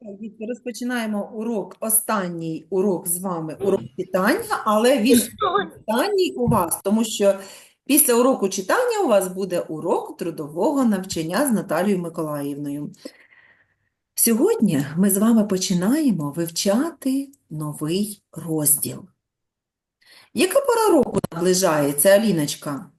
Так, дітки, розпочинаємо урок, останній урок з вами, урок читання, але він останній у вас, тому що після уроку читання у вас буде урок трудового навчання з Наталією Миколаївною. Сьогодні ми з вами починаємо вивчати новий розділ. Яка пора року наближається, Аліночка?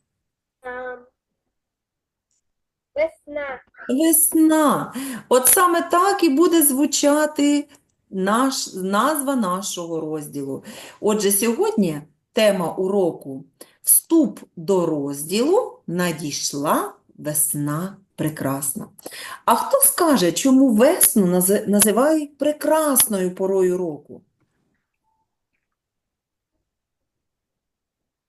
Весна. Весна. От саме так і буде звучати наш, назва нашого розділу. Отже, сьогодні тема уроку «Вступ до розділу надійшла весна прекрасна». А хто скаже, чому весну називають прекрасною порою року?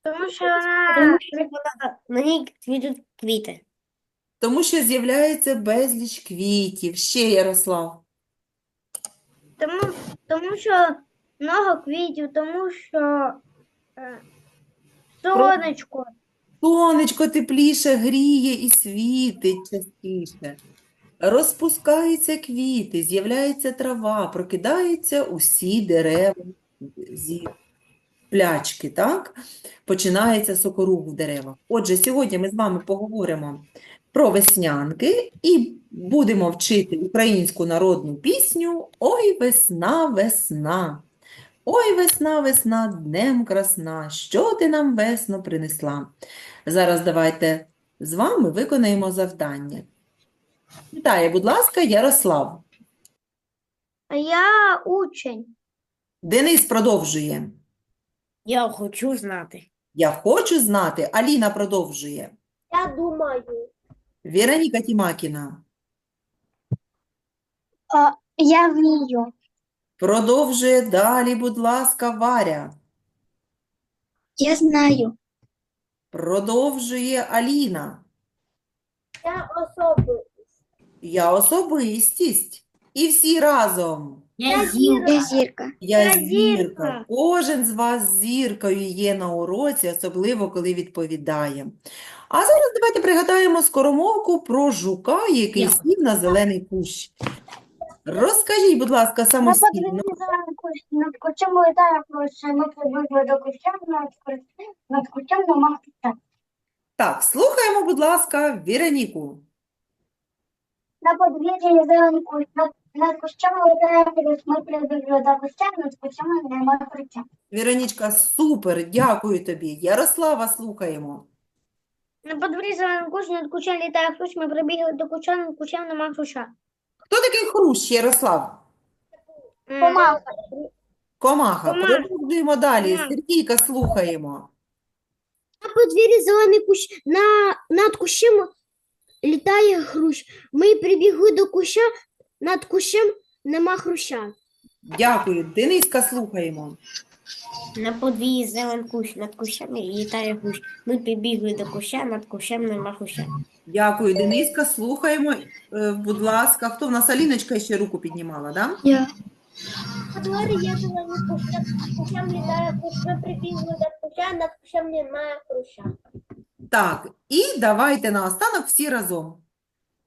Тому що вона... на ній квітуть квіти. Тому що з'являється безліч квітів. Ще, Ярослав. Тому, тому що много квітів, тому що е, сонечко. Сонечко тепліше гріє і світить частіше. Розпускаються квіти, з'являється трава, прокидаються усі дерева зі сплячки, так? Починається сокорух в деревах. Отже, сьогодні ми з вами поговоримо про веснянки і будемо вчити українську народну пісню «Ой, весна, весна». Ой, весна, весна, днем красна, що ти нам весно принесла? Зараз давайте з вами виконаємо завдання. Вітаю, будь ласка, Ярослав. Я учень. Денис продовжує. Я хочу знати. Я хочу знати. Аліна продовжує. Я думаю. Віроніка Тімакіна Я вмію. продовжує далі, будь ласка, Варя. Я знаю. Продовжує Аліна. Я особи. Я особистість. І всі разом. Я зірка. зірка. Я Я зірка. зірка. Кожен з вас зіркою є на уроці, особливо коли відповідає. А зараз давайте пригадаємо скоромовку про жука, який сів на зелений кущ. Розкажіть, будь ласка, На самостійно. над кущем літає кущ, ми прибігли до куща, над, кущ- над кущем нема куща. Так, слухаємо, будь ласка, Віроніку. На подвір'ї зелений кущ, над, над кущем літає кущ, ми прибігли до куща, над кущем нема куща. Віронічка, супер, дякую тобі. Ярослава, слухаємо. На подворі зелений кущ, над кущем літає хрущ, ми прибігли до куща, над кущем нема хруща. Хто такий хрущ, Ярослав? М, Комаха. Комаха. Комаха. Продовжуємо далі. Комаха. Сергійка, слухаємо. На подвір'ї зелений кущ, на, над кущем літає хрущ. Ми прибігли до куща, над кущем нема хруща. Дякую. Дениска, слухаємо. На подвір'ї зелений кущ, над кущами літає хрущ. Ми прибігли до куща, над кущем нема хруща. Дякую, Дениска. Слухаємо. Е, Будь ласка, хто в нас Аліночка ще руку піднімала, да? Я. На дворі є зелений кущ, над кущем літає хрущ. Ми прибігли до куща, над кущем немає хруща. Так, і давайте наостанок всі разом.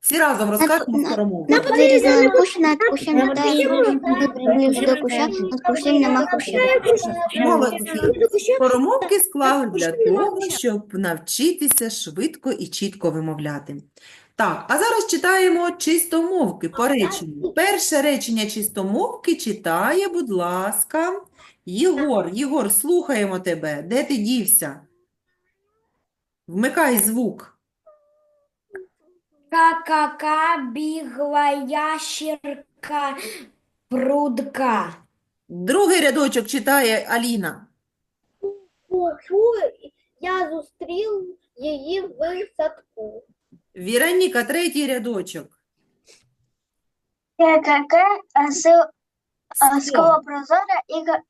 Всі разом розкажемо на- скоромовку. На подвір'ї зелений кущ, На літає подвір'ї хрущ. До куща, над кущем нема хруща. Молодці. Скоромовки склали для того, щоб навчитися швидко і чітко вимовляти. Так, а зараз читаємо чистомовки по реченню. Перше речення чистомовки читає, будь ласка, Єгор. Єгор, слухаємо тебе. Де ти дівся? Вмикай звук. Ка-ка-ка бігла ящерка прудка. Другий рядочок читає Аліна. Я зустрів її в садку. Віроніка, третій рядочок. Ке-ке-ке, а, с, а, Сто. і, га-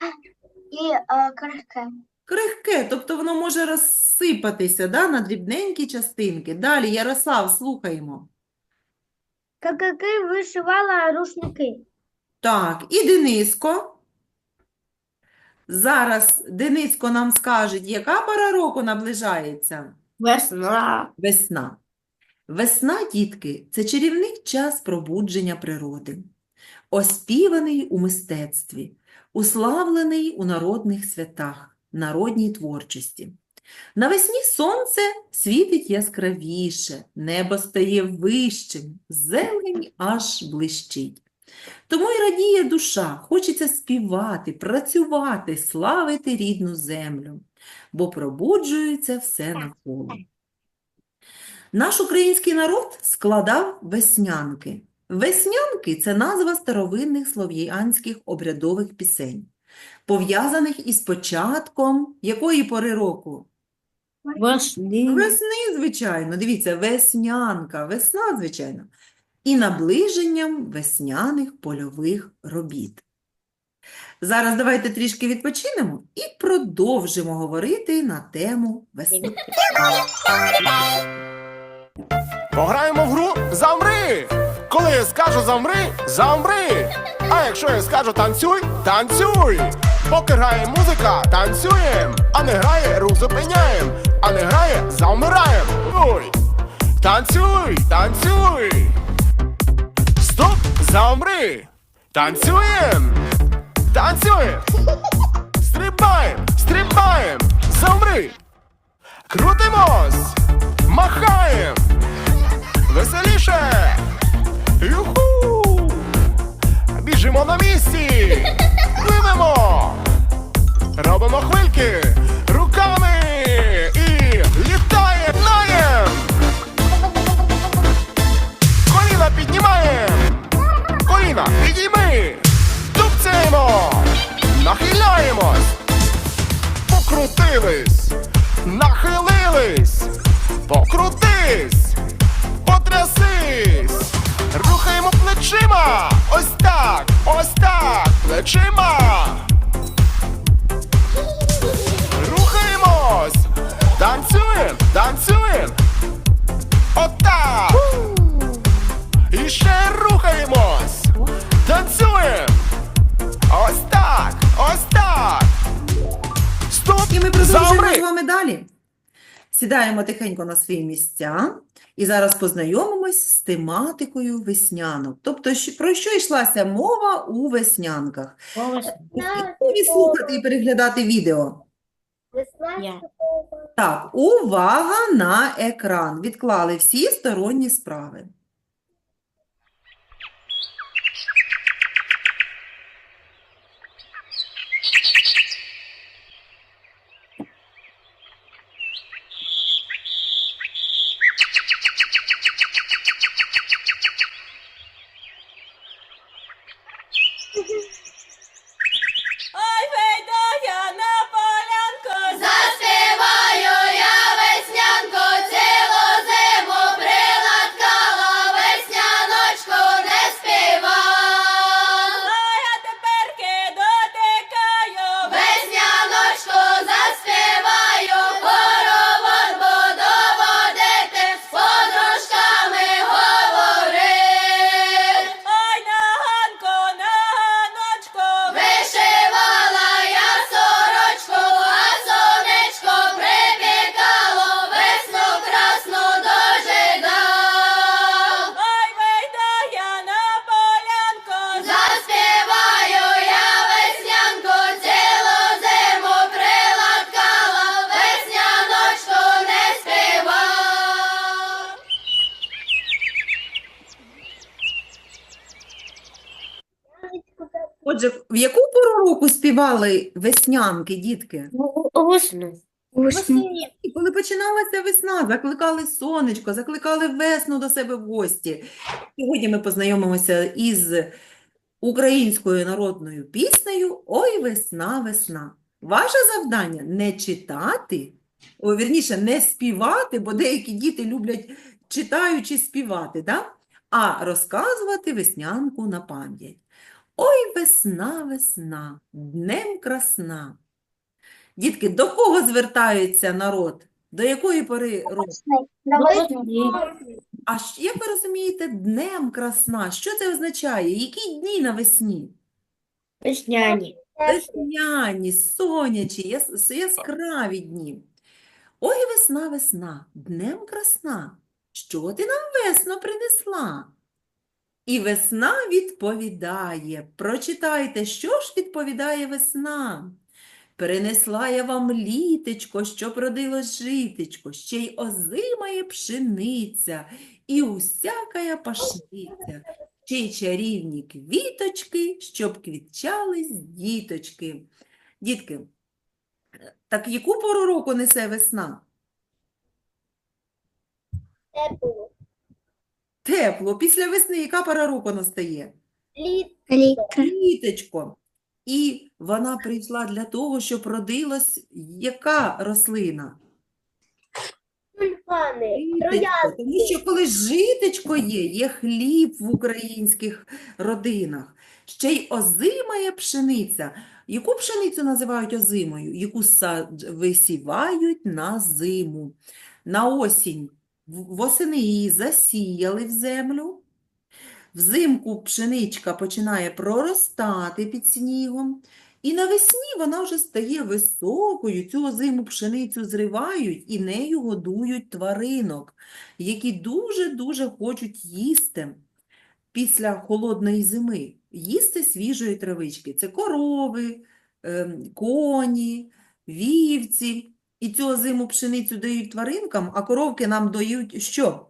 і а, крихке. Крихке, тобто воно може розсипатися да, на дрібненькі частинки. Далі, Ярослав, слухаємо. Какаки вишивала рушники. Так, і Дениско. Зараз Дениско нам скаже, яка пора року наближається? Весна. Весна. Весна, дітки, це чарівний час пробудження природи, оспіваний у мистецтві, уславлений у народних святах, народній творчості. Навесні сонце світить яскравіше, небо стає вищим, зелень аж блищить. Тому й радіє душа, хочеться співати, працювати, славити рідну землю, бо пробуджується все навколо. Наш український народ складав веснянки. Веснянки – це назва старовинних слов'янських обрядових пісень, пов'язаних із початком якої пори року? Весни. Весни, звичайно. Дивіться, веснянка, весна, звичайно. І наближенням весняних польових робіт. Зараз давайте трішки відпочинемо і продовжимо говорити на тему весни. Пограємо в гру Замри! Коли я скажу замри, замри! А якщо я скажу танцюй, танцюй! Поки грає музика, танцюєм! А не грає, рух зупиняєм! А не грає, замираєм! Ой! Танцюй, танцюй! Стоп, замри! Танцюєм! Танцюєм! Стрибаєм, стрибаєм! Замри! Крутимось! Махаєм! Веселіше! Юху! Біжимо на місці! Пливемо! Робимо хвильки руками і літаємо! Наєм! Коліна піднімаємо! Коліна підійми! Тупцяємо! Нахиляємось! Покрутились! Нахилились! Покрутись! Потрясись! Рухаємо плечима! Ось Сідаємо тихенько на свої місця і зараз познайомимось з тематикою веснянок. Тобто, про що йшлася мова у веснянках? Готові слухати і переглядати відео? Так, увага на екран. Відклали всі сторонні справи. Отже, в яку пору року співали веснянки, дітки? Весну. І коли починалася весна, закликали сонечко, закликали весну до себе в гості. Сьогодні ми познайомимося із українською народною піснею «Ой, весна, весна». Ваше завдання не читати, о, вірніше, не співати, бо деякі діти люблять читаючи співати, да? а розказувати веснянку на пам'ять. Ой, весна, весна, днем красна. Дітки, до кого звертається народ? До якої пори року? А як ви розумієте, днем красна? Що це означає? Які дні навесні? Весняні. Весняні, сонячі, яс- яскраві дні. Ой, весна, весна, днем красна. що ти нам весно принесла? І весна відповідає. Прочитайте, що ж відповідає весна? Принесла я вам літечко, що родилось житечко, ще й озимає пшениця, і усякая пашниця, ще й чарівні квіточки, щоб квітчались діточки. Дітки, так яку пору року несе весна? Тепло. Тепло. Після весни яка пора року настає? Літ. Квіточко. І вона прийшла для того, щоб родилась яка рослина? Тюльпани. Тому що коли житечко є, є хліб в українських родинах. Ще й озимає пшениця. Яку пшеницю називають озимою? Яку сад- висівають на зиму. На осінь восени її засіяли в землю. Взимку пшеничка починає проростати під снігом, і навесні вона вже стає високою. Цю озиму пшеницю зривають і нею годують тваринок, які дуже-дуже хочуть їсти після холодної зими. Їсти свіжої травички. Це корови, ем, коні, вівці. І цю озиму пшеницю дають тваринкам, а коровки нам дають що?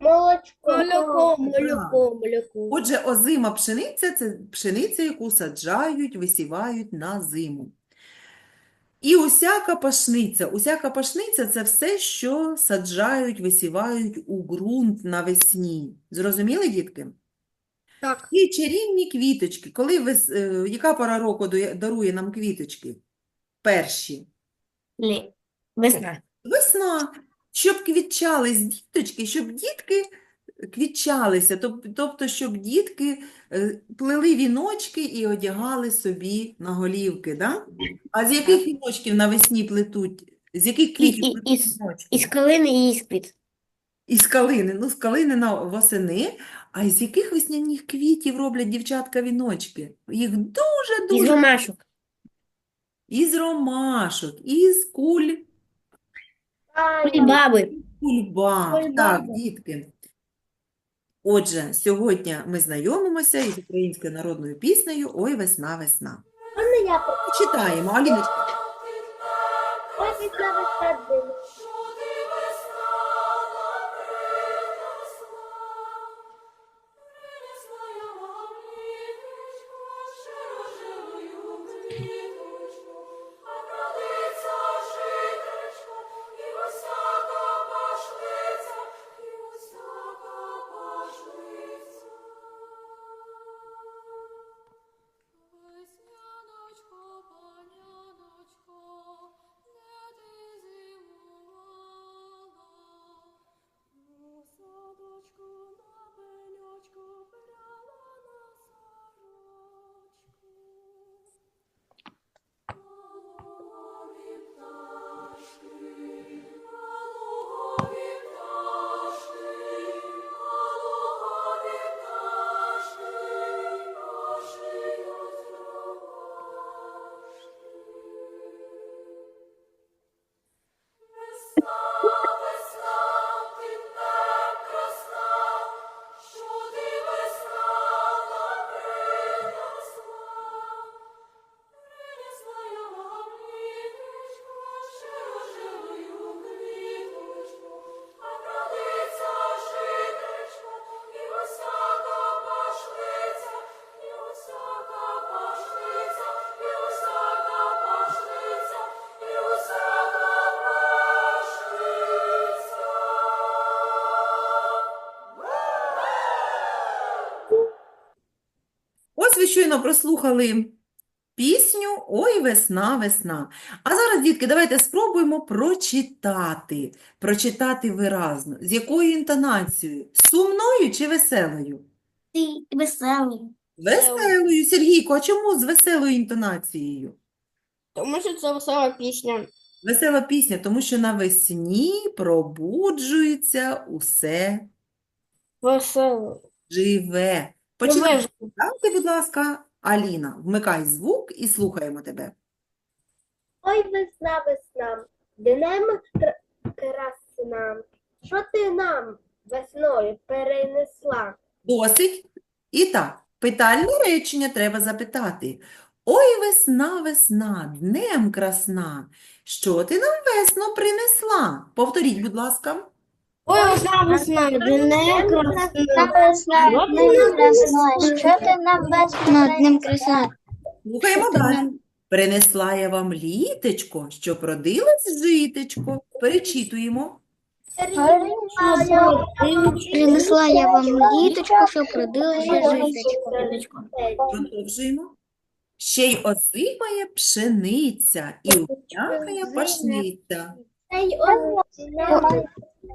Молочко. Молоко, молоко, молоко. Отже, озима пшениця – це пшениця, яку саджають, висівають на зиму. І усяка пашниця. Усяка пашниця – це все, що саджають, висівають у ґрунт навесні. Зрозуміли, дітки? Так. І чарівні квіточки. Коли вес... е, яка пора року дарує нам квіточки? Перші. Весна. Весна, щоб квітчались діточки, щоб дітки квітчалися, тобто, щоб дітки е, плели віночки і одягали собі на голівки, да? А з яких віночків навесні плетуть? З яких квітів і- плетуть із- віночки? Із калини і із квіт. Із калини. Ну, з калини на восени. А із яких весняних квітів роблять дівчатка віночки? Їх Із дуже-дуже ромашок. із ромашок, із куль. Таня. Баби. Кульбаб, так, дітки. Отже, сьогодні ми знайомимося із українською народною піснею «Ой, весна, весна». Про- Читаємо, Аліночка. Ой, весна, весна, щойно прослухали пісню «Ой, весна, весна». А зараз, дітки, давайте спробуємо прочитати. Прочитати виразно. З якою інтонацією? Сумною чи веселою? Ти веселий. Веселою, Сергійко, а чому з веселою інтонацією? Тому що це весела пісня. Весела пісня, тому що навесні пробуджується усе Весела. живе. Починай читати, будь ласка, Аліна. Вмикай звук і слухаємо тебе. Ой, весна, весна, днем красна. Що ти нам весною перенесла. Досить. І так, питальне речення треба запитати. Ой, весна, весна, днем красна, що ти нам весно принесла? Повторіть, будь ласка. Ой, весна, весна, дне красна. Днем красна, що ти нам весна Днем красна. Слухаємо далі. Принесла я вам літечко, щоб родилось житечко. Перечитуємо. Принесла я вам літочку, щоб родилося житечко. Продовжуємо. Ще й озимає пшениця, і утякає пашниця.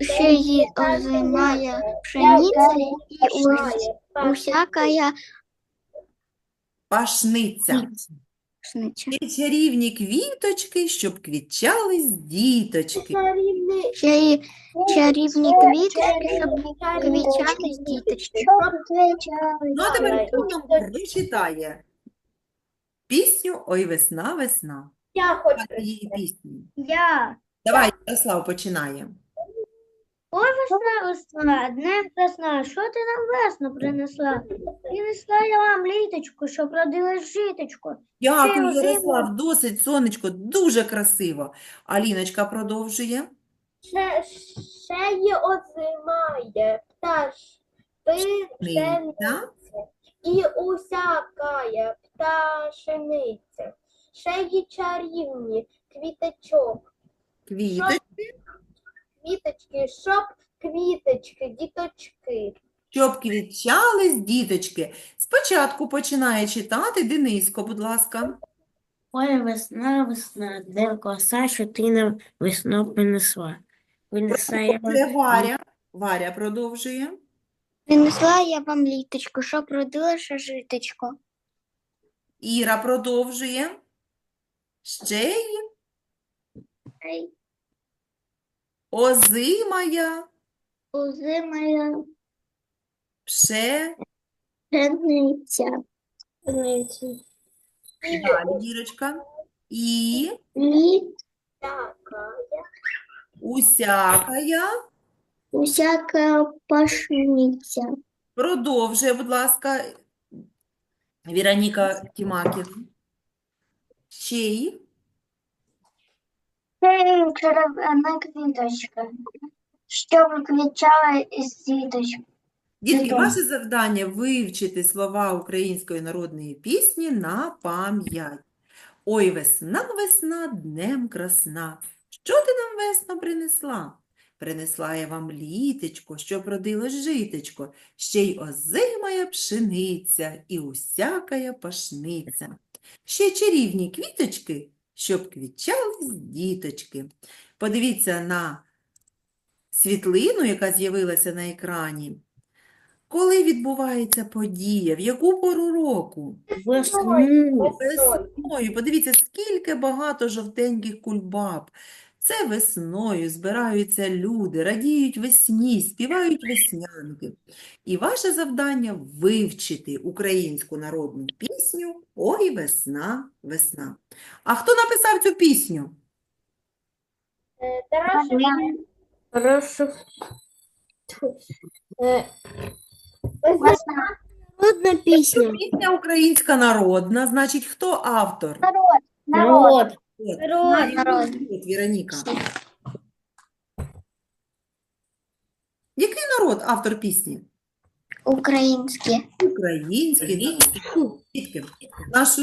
Ще її озимає пшениця і ус- усякая Пашниця. пшениця. Ще чарівні квіточки, щоб квітчались діточки. Ще й чарівні квіточки, щоб квітчались діточки. Ну, а тепер хто нам прочитає пісню «Ой, весна, весна». Я хочу її пісню. Я. Давай, Ярослав, починає. Ой, весна, весна, днем красна, що ти нам весну принесла? Принесла я вам літочку, щоб родилось житочко. Дякую. Ярослав, досить, сонечко, дуже красиво. Аліночка продовжує. ще, ще й озимає пташ пшениця Ниця, і усякая пташениця. Ще й чарівні квіточок, квіточки, квіточки, щоб квіточки, діточки. щоб квітчались діточки. Спочатку починає читати Дениско, будь ласка. Ой, весна, весна, де коса, що ти нам весну принесла. Принесла я вам Це Варя. Варя продовжує. Принесла я вам літочку, щоб родилося житочко. Іра продовжує. Ще й озимая Озимая пше. пшениця. Далі, Дірочка. І Такая усякая. усяка пашниця. Продовжує, будь ласка, Віроніка Тімакіна. Ще й Це червона квіточка, щоб квітчала із. Дітки, ваше завдання вивчити слова української народної пісні на пам'ять. Ой, весна, весна, днем красна. Що ти нам весно принесла? Принесла я вам літечко, щоб родилось житечко, ще й озимая пшениця і усякая пашниця. Ще чарівні квіточки, щоб квітчались діточки. Подивіться на світлину, яка з'явилася на екрані. Коли відбувається подія, в яку пору року? Весною. Подивіться, скільки багато жовтеньких кульбаб. Це весною збираються люди, радіють весні, співають веснянки. І ваше завдання вивчити українську народну пісню «Ой, весна, весна». А хто написав цю пісню? Е, Тарас е, Весна. Народна пісня. Пісня українська народна, значить, хто автор? Народ. Народ. Народ. Народ. Віроніка. Який народ автор пісні? Українське. Український. Дітки, наш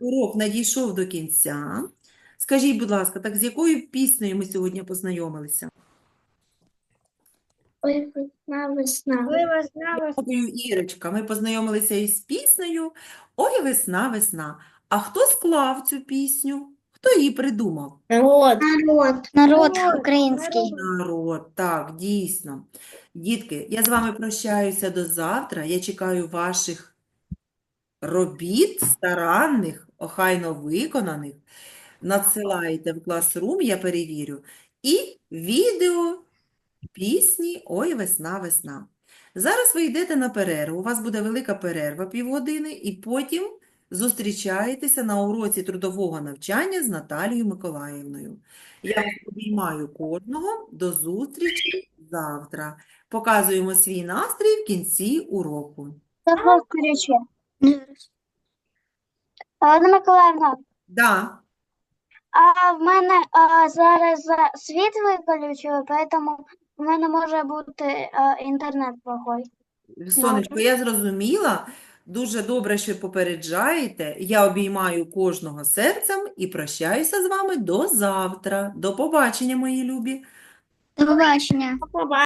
урок надійшов до кінця. Скажіть, будь ласка, так з якою піснею ми сьогодні познайомилися? Ой, весна, весна. Ой, весна, весна. Ірочка. Ми познайомилися із піснею «Ой, весна, весна». А хто склав цю пісню? Хто її придумав? Народ. Народ. Народ український. Народ, так, дійсно. Дітки, я з вами прощаюся до завтра. Я чекаю ваших робіт, старанних, охайно виконаних. Надсилайте в класрум, я перевірю. І відео пісні «Ой, весна, весна». Зараз ви йдете на перерву. У вас буде велика перерва півгодини, і потім зустрічаєтеся на уроці трудового навчання з Наталією Миколаївною. Я обіймаю кожного. До зустрічі завтра. Показуємо свій настрій в кінці уроку. До зустрічі. Олена Миколаївна, Да. а в мене а, зараз а, світ виключили, тому в мене може бути а, інтернет плохой. Сонечко, я зрозуміла. Дуже добре, що попереджаєте. Я обіймаю кожного серцем і прощаюся з вами до завтра. До побачення, мої любі. До побачення.